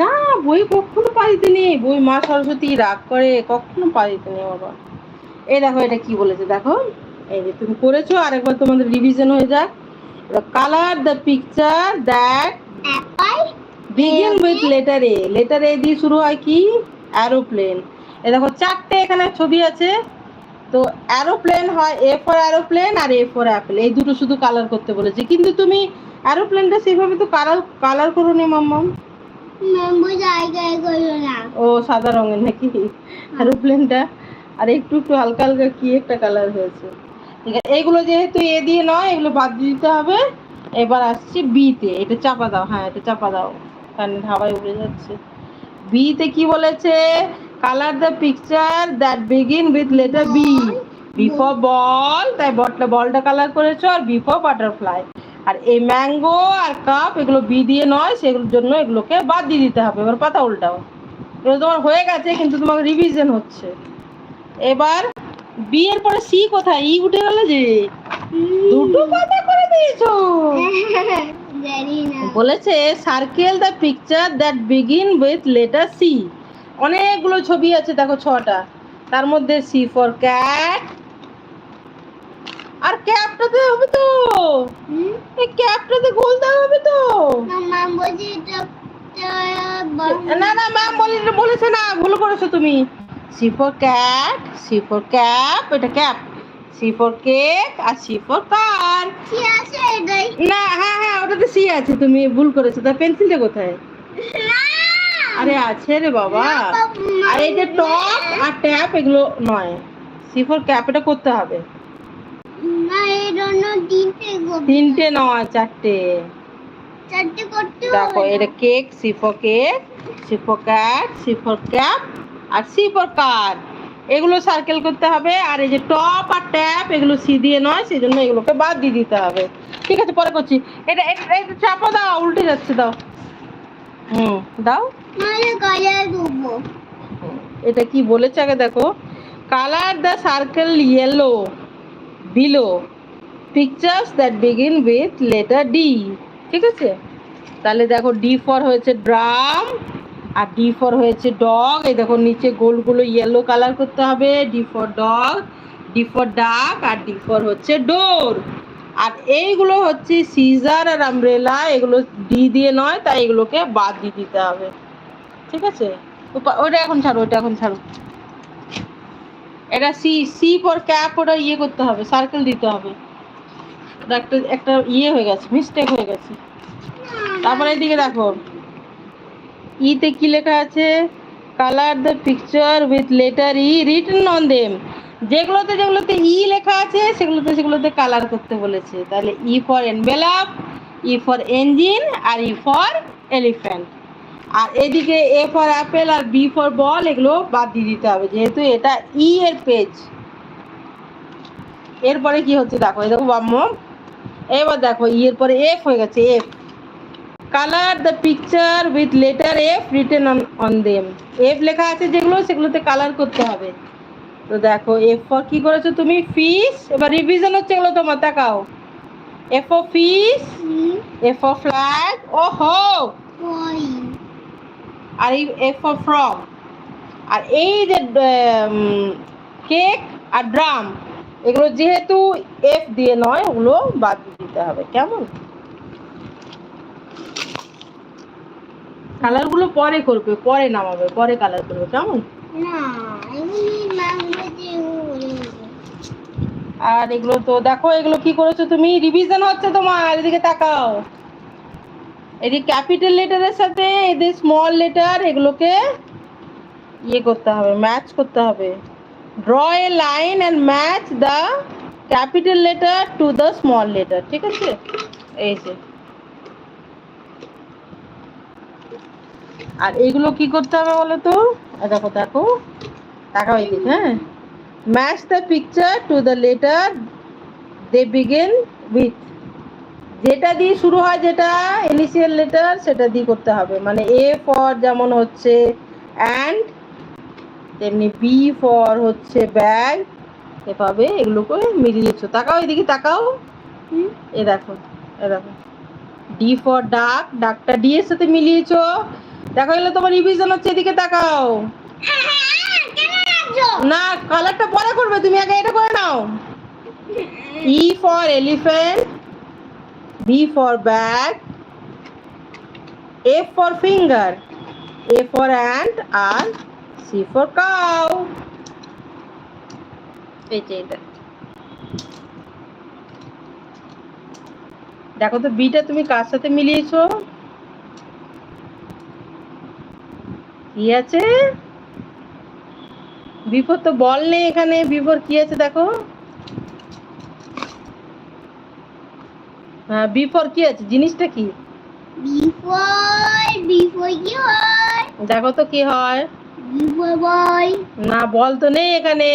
না বই কখনো নেই। বই মা সরস্বতী রাগ করে কখনো নেই বাবা। এই দেখো এটা কি বলেছে দেখো। এই যে তুমি করেছ আরেকবার তোমাদের রিভিশন হয়ে যাক। Colour the picture that begin with letter A letter A দিয়ে শুরু হয় কি? অ্যারোপ্লেন এ দেখো চারটে এখানে ছবি আছে। তো অ্যারোপ্লেন হয় এ ফর অ্যারোপ্লেন আর এ ফর অ্যাপেল এই দুটো শুধু কালার করতে বলেছে। কিন্তু তুমি অ্যারোপ্লেনটা সেভাবে তো কালার কালার করো নি মাম্মাম। ও সাদা রঙের নাকি? অ্যারোপ্লেনটা আর একটু একটু হালকা হালকা কি একটা কালার হয়েছে। ঠিক আছে এইগুলো যেহেতু এ দিয়ে নয় এগুলো বাদ দিতে হবে। এবার আসছি বিতে এটা চাপা দাও হ্যাঁ এটা চাপা দাও। কারণ হাওয়ায় উড়ে যাচ্ছে। বিতে কি বলেছে? Colour the picture that begin with letter B B for ball তাই বলটা বলটা কালার করেছ আর বি ফর বাটারফ্লাই আর এই ম্যাঙ্গো আর কাপ এগুলো বি দিয়ে নয় সেগুলোর জন্য এগুলোকে বাদ দিয়ে দিতে হবে। এবার পাতা উল্টাও। এগুলো তোমার হয়ে গেছে কিন্তু তোমার রিভিশন হচ্ছে। এবার বি এর পরে সি কোথায়? ই উঠে গেল যে? দুটো পাতা করে দিয়েছ। বলেছে circle the picture that begin with letter C অনেকগুলো ছবি আছে দেখো ছটা। তার মধ্যে সি ফর ক্যাট আর ক্যাপটাতে হবে তো? এই ক্যাপটাতে গোল দেওয়া হবে তো। না না ম্যাম বলি বলেছে না ভুল করেছ তুমি। C for cat C for cap এটা ক্যাপ সি ফর কেক আর সি ফর কার কি আছে এটাই? না হ্যাঁ হ্যাঁ ওটাতে সি আছে তুমি ভুল করেছ। তার পেন্সিলটা কোথায়? আরে আছে রে বাবা। আর এই যে টপ আর ট্যাপ এগুলো নয়। সি ফর ক্যাপ এটা করতে হবে। তিনটে নয় চারটে। দেখো এটা cake C for cake C for cat C for cap R C for car এগুলো সার্কেল করতে হবে আর এই যে টপ আর ট্যাপ এগুলো সি দিয়ে নয় সেই জন্য এগুলোকে বাদ দিয়ে দিতে হবে। ঠিক আছে পরে করছি। এটা এটা চাপা দাও উল্টে যাচ্ছে দাও। হুম দাও। এটা কি বলেছে আগে দেখো? Colour the circle yellow below pictures that begin with letter D ঠিক আছে? তাহলে দেখো ডি ফর হয়েছে ড্রাম আর ডি ফর হয়েছে ডগ এই দেখো নিচে গোলগুলো ইয়েলো কালার করতে হবে। D for dog D for duck R D for হচ্ছে ডোর আর এইগুলো হচ্ছে সিজার আর আমব্রেলা এগুলো ডি দিয়ে নয়, তাই এগুলোকে বাদ দিয়ে দিতে হবে। ঠিক আছে? ওটা এখন ছাড়ো, ওটা এখন ছাড়ো। এটা সি সি পর ক্যাপ ওটা ইয়ে করতে হবে সার্কেল দিতে হবে। একটা একটা ইয়ে হয়ে গেছে মিস্টেক হয়ে গেছে। তারপরে এদিকে দেখো ইতে কি লেখা আছে? Colour the picture with letter E written on them যেগুলোতে যেগুলোতে ই লেখা আছে, সেগুলোতে সেগুলোতে কালার করতে বলেছে। তাহলে E for envelope E for engine R E for elephant আর এদিকে এ ফর অ্যাপেল আর বি ফর বল এগুলো বাদ দিয়ে দিতে হবে। যেহেতু এটা ই এর পেজ এরপরে কি হচ্ছে দেখো এই দেখো বাম্ম এবার দেখো ই এর পরে এফ হয়ে গেছে F colour the picture with letter F written on on them F লেখা আছে যেগুলো সেগুলোতে কালার করতে হবে। তো দেখো এফ ফর কি করেছ তুমি? ফিস এবার রিভিশন হচ্ছে এগুলো তোমার তাকাও F for fish F for flag ও হো ওই আর এই এফ ফর ফ্রগ আর এই যে কেক আর ড্রাম এগুলো যেহেতু এফ দিয়ে নয় ওগুলো বাদ দিতে হবে। কেমন? কালারগুলো পরে করবে পরে নামাবে পরে কালার করবে কেমন? আর এগুলো তো দেখো এগুলো কি করেছ তুমি? রিভিশন হচ্ছে তোমার এদিকে তাকাও। এদিকে ক্যাপিটাল লেটারের সাথে এদের স্মল লেটার এগুলোকে ইয়ে করতে হবে ম্যাচ করতে হবে। Draw a line and match the capital letter to the small letter ঠিক আছে? এই যে। আর এগুলো কি করতে হবে বলো তো এই দেখো দেখো। তাকাও এদিকে হ্যাঁ। Match the picture to the letter they begin with যেটা দিয়ে শুরু হয় যেটা ইনিশিয়াল লেটার সেটা দিয়ে করতে হবে। মানে এ ফর যেমন হচ্ছে অ্যান্ড তেমনি বি ফর হচ্ছে ব্যাগ এভাবে এগুলোকে মিলিয়েছো তাকাও এদিকে, তাকাও। এ দেখো এ দেখো। ডি ফর ডাক ডাকটা ডি এর সাথে মিলিয়েছো। দেখো, এগুলো তোমার রিভিশন হচ্ছে, এদিকে তাকাও। না কালারটা পরে করবে, তুমি আগে এটা করে নাও। E for elephant B for bag A for finger A C for cow এই যে এটা দেখো তো বিটা তুমি কার সাথে মিলিয়েছো? কি আছে? বিফোর তো বল নেই এখানে বিফোর কি আছে দেখো? হ্যাঁ বিফোর কি আছে? জিনিসটা কি? বিফোর বিফোর কি হয়? দেখো তো কি হয়। না বল তো নেই এখানে।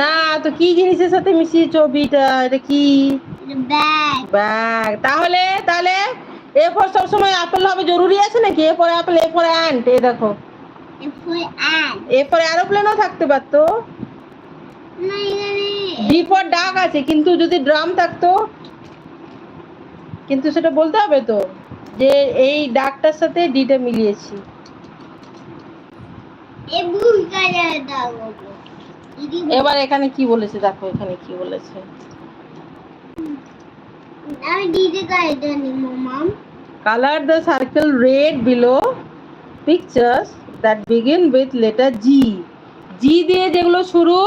না তো কি জিনিসের সাথে মিশিয়েছো বিটা? এটা কি? ব্যাগ। তাহলে তাহলে এ ফর সবসময় আপেল হবে? জরুরি আছে নাকি? A for apple A for ant A দেখো। এ ফর অ্যারোপ্লেনও থাকতে পারতো। ডি ফর ডাক আছে কিন্তু যদি ড্রাম থাকতো কিন্তু সেটা বলতে হবে তো যে এই ডাকটার সাথে ডিটা মিলিয়েছি। এবার এখানে কি বলেছে? দেখো এখানে কি বলেছে। Colour the circle red below pictures that begin with letter G G দিয়ে যেগুলো শুরু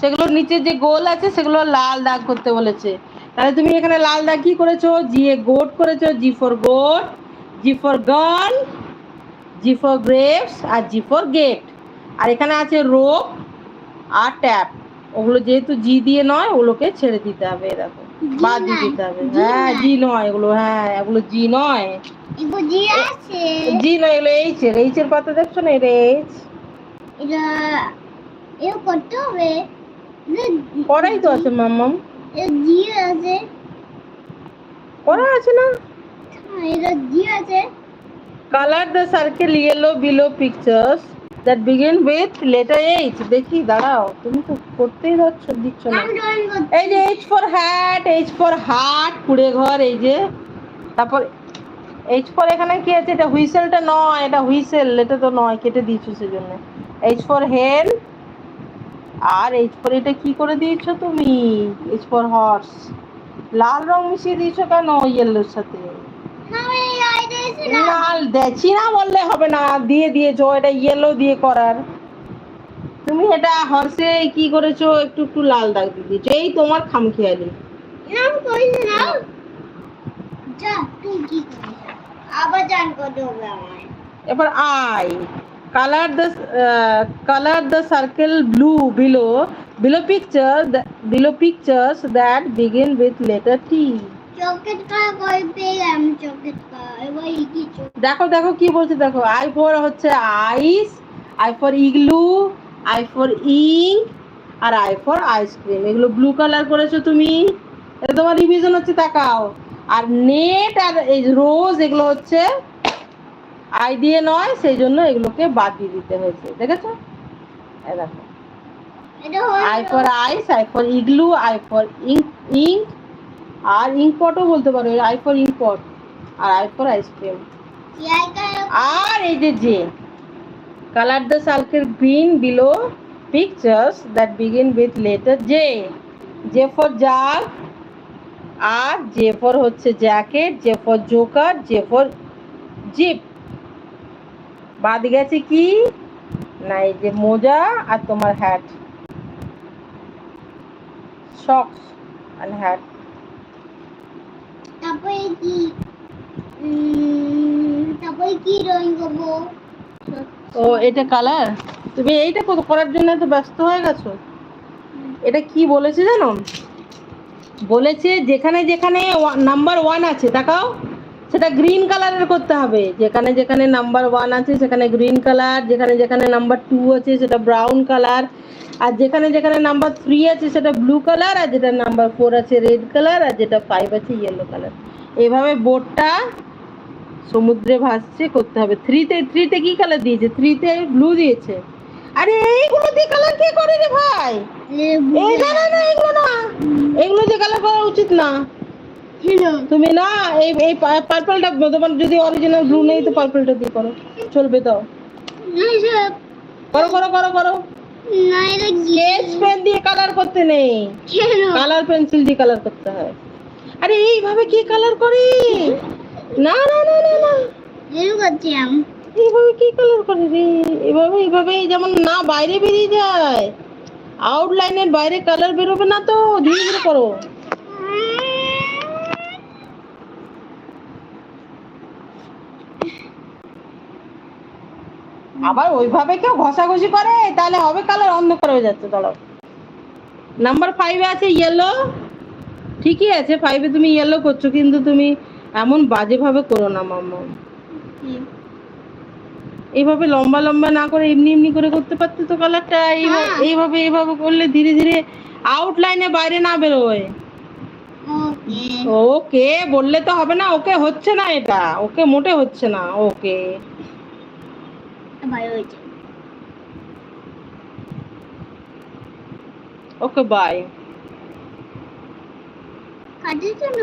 সেগুলো নিচে যে গোল আছে সেগুলো লাল দাগ করতে বলেছে। তাহলে তুমি এখানে লাল দাগ কি করেছ? জি এ গোট করেছ G for goat G for gun G for grapes R G for gate আর এখানে আছে রোপ আর ট্যাপ ওগুলো যেহেতু জি দিয়ে নয় ওগুলোকে ছেড়ে দিতে হবে দেখো। বাদ দিয়ে দিতে হবে। হ্যাঁ। জি নয়। এগুলো হ্যাঁ এগুলো জি নয়। জি জি নয় এগুলো এইচ এর। এইচ এর পাতা দেখছ না? এটা এইচ এটা এ করতে হবে। করাই তো আছে মাম্মাম। এ জি আছে। করা আছে না? হ্যাঁ, এটা জি আছে। Colour the circle yellow below pictures that begin with letter H দেখি দাঁড়াও তুমি তো করতেই যাচ্ছ দিচ্ছ না। এই যে H for hat H for hut কুড়ে ঘর এই যে। তারপর এইচ ফর এখানে কি আছে? এটা হুইসেলটা নয় এটা হুইসেল এটা তো নয় কেটে দিয়েছ সেজন্য। এইচ ফর হেন আর এইচ ফর এটা কি করে দিয়েছ তুমি? এইচ ফর হর্স লাল রং মিশিয়ে দিয়েছ কেন ইয়েলোর সাথে? লাল দেখছি না। বললে হবে না। দিয়ে দিয়েছ এটা ইয়েলো দিয়ে করার। তুমি এটা হর্সে কি করেছ? একটু একটু লাল দাগ দিয়ে দিয়েছ। এই তোমার খামখেয়ালি। না আমি কইছি না? যা তুই কি করিস আবার জান করতে হবে আমার এবার I colour the colour the circle blue below below. Chocolate colour করে পেয়ে গেলাম চকলেট কালার এবার কি চকলেট দেখো দেখো কি বলছে দেখো। আই ফর হচ্ছে ice I for igloo I for ink R I for ice cream এগুলো ব্লু কালার করেছ তুমি। এটা তোমার রিভিশন হচ্ছে তাকাও। আর নেট আর এই রোজ এগুলো হচ্ছে আই দিয়ে নয় সেই জন্য এগুলোকে বাদ দিয়ে দিতে হয়েছে দেখেছ? দেখো। I for ice I for igloo I for ink ink R ink পটও বলতে পারো আই ফর ইঙ্ক পট আর আই ফর আইসক্রিম আর এই যে J colour the circle green below pictures that begin with letter J J for jug R J for হচ্ছে jacket J for joker J for zip বাদ গেছে কি? না এই যে মোজা আর তোমার হ্যাট সক্স আর হ্যাট তারপরে কি? তারপরে কি ড্রয়িং করব? ও এটা কালার তুমি এইটা করার জন্য এত ব্যস্ত হয়ে গেছো। এটা কি বলেছে জানো? বলেছে যেখানে যেখানে নাম্বার ওয়ান আছে তাকাও সেটা গ্রিন কালারের করতে হবে। যেখানে যেখানে নাম্বার ওয়ান আছে সেখানে গ্রিন কালার যেখানে যেখানে নাম্বার টু আছে সেটা ব্রাউন কালার আর যেখানে যেখানে নাম্বার থ্রি আছে সেটা ব্লু কালার আর যেটা নাম্বার ফোর আছে রেড কালার আর যেটা ফাইভ আছে ইয়েলো কালার এভাবে বোর্ডটা সমুদ্রে ভাসছে করতে হবে। থ্রিতে থ্রিতে কি কালার দিয়েছে? থ্রিতে ব্লু দিয়েছে। আরে এইগুলো দিয়ে কালার কে করে রে ভাই? না না না এগুলো না। এগুলো দিয়ে কালার করা উচিত না। তুমি না এই এই পার্পলটা তোমার যদি অরিজিনাল ব্লু নেই তো পার্পলটা দিয়ে করো। চলবে সব করো করো করো করো। স্কেচ পেন দিয়ে কালার করতে নেই। কেন? কালার পেন্সিল দিয়ে কালার করতে হয়। আরে এইভাবে কি কালার করে? না না না না না। এইভাবে কি কালার করে রে? এভাবে এইভাবে যেমন না বাইরে বেরিয়ে যায়। আউটলাইনের বাইরে কালার বেরোবে না তো ধীরে ধীরে করো। আবার ওইভাবে কেউ ঘষাঘষি করে তাহলে হবে কালার অন্ধকার হয়ে যাচ্ছে দাঁড়াও। নাম্বার ফাইভে আছে ইয়েলো ঠিকই আছে ফাইভে তুমি ইয়েলো করছ কিন্তু তুমি এমন বাজেভাবে করো না মাম্মা। এইভাবে লম্বা লম্বা না করে এমনি এমনি করে করতে পারতে তো কালারটা এইভাবে হ্যাঁ। এইভাবে এইভাবে করলে ধীরে ধীরে আউটলাইনে বাইরে না বেরোয়। ওকে। ওকে বললে তো হবে না ওকে হচ্ছে না এটা ওকে মোটে হচ্ছে না ওকে। ভালো হয়েছে ওকে বাই কাজের জন্য